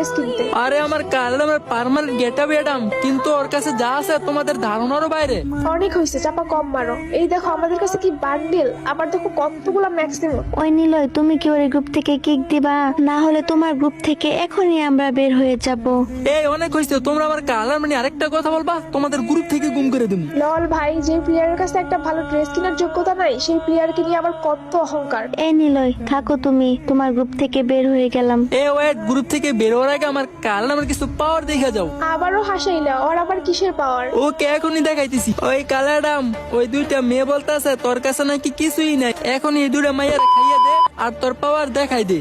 Dress কিনতে। আরে আমার কালামের পার্মানেন্ট গেটা বেডাম কিন্তু ওর কাছে যা আছে তোমাদের ধারণারও বাইরে। অনেক হয়েছে চাপা কম মারো। এই দেখো আমাদের কাছে কি বান্ডেল আবার দেখো কতগুলো ম্যাক্সিমাম ওই নিলয় তুমি কি ওর গ্রুপ থেকে কিক দিবা? না হলে তোমার গ্রুপ থেকে এখনই আমরা বের হয়ে যাব। এই অনেক হয়েছে তোমরা আমার কালার মানে আরেকটা কথা বলবা? তোমাদের গ্রুপ থেকে গুম করে দিম। লল ভাই যে প্লেয়ারের কাছে একটা ভালো ড্রেস কেনার যোগ্যতা নাই সেই প্লেয়ারকে নিয়ে আবার কত অহংকার। এই নিলয় থাকো তুমি তোমার গ্রুপ থেকে বের হয়ে গেলাম। এ ওয়েট গ্রুপ থেকে বেরোর আগে আমার কালামের কিছু পাওয়ার দেখে যাও। আবারও হাসাইলা ওর আবার কিসের পাওয়ার ওকে এখনই দেখাইতেছি। ওই কালাডাম ওই দুইটা মেয়ে বলতাছে তোর কাছে নাকি কিছুই নাই এখন এই দুটা মাইয়ার খাইয়ে দে আর তোর পাওয়ার দেখাই দে।